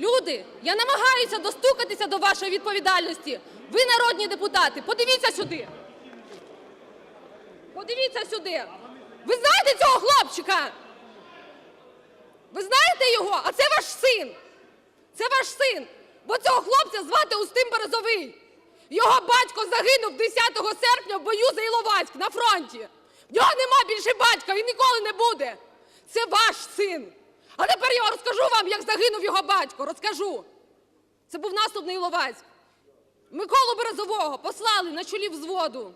Люди, я намагаюся достукатися до вашої відповідальності. Ви народні депутати, подивіться сюди. Подивіться сюди. Ви знаєте цього хлопчика? Ви знаєте його? А це ваш син. Це ваш син. Бо цього хлопця звати Устим Березовий. Його батько загинув 10 серпня в бою за Іловайськ на фронті. В нього нема більше батька, він ніколи не буде. Це ваш син. А тепер я розкажу вам, як загинув його батько. Розкажу. Це був наступ на. Миколу Березового послали на чолі взводу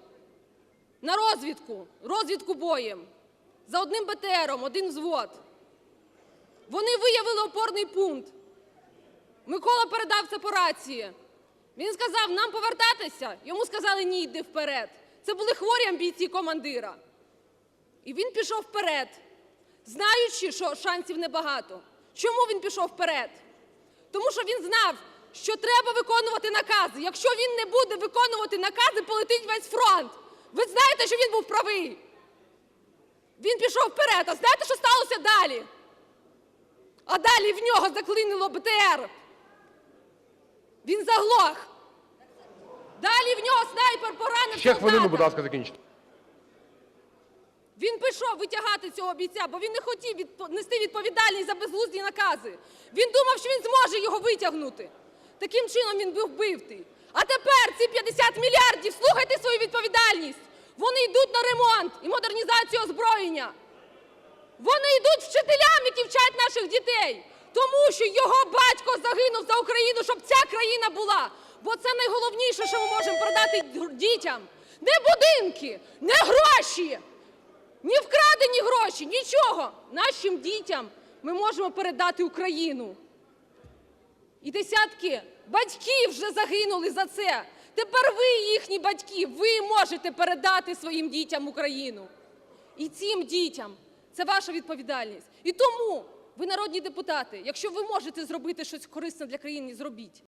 на розвідку, розвідку боєм. За одним БТРом, один взвод. Вони виявили опорний пункт. Микола передав це по рації. Він сказав, нам повертатися. Йому сказали, ні, йди вперед. Це були хворі амбіції командира. І він пішов вперед, знаючи, що шансів небагато. Чому він пішов вперед? Тому що він знав, що треба виконувати накази. Якщо він не буде виконувати накази, полетить весь фронт. Ви знаєте, що він був правий. Він пішов вперед. А знаєте, що сталося далі? А далі в нього заклинило БТР. Він заглох. Далі в нього снайпер поранив Ще хвилину, будь ласка, закінчити. Він пішов витягати цього бійця, бо він не хотів відпо- нести відповідальність за безглузді накази. Він думав, що він зможе його витягнути. Таким чином він був вбивтий. А тепер ці 50 мільярдів, слухайте свою відповідальність. Вони йдуть на ремонт і модернізацію озброєння. Вони йдуть вчителям, які вчать наших дітей. Тому що його батько загинув за Україну, щоб ця країна була. Бо це найголовніше, що ми можемо передати дітям. Не будинки, не гроші, ні вкрадені гроші, нічого. Нашим дітям ми можемо передати Україну. І десятки батьків вже загинули за це. Тепер ви, їхні батьки, ви можете передати своїм дітям Україну. І цим дітям це ваша відповідальність. І тому ви народні депутати, якщо ви можете зробити щось корисне для країни, зробіть.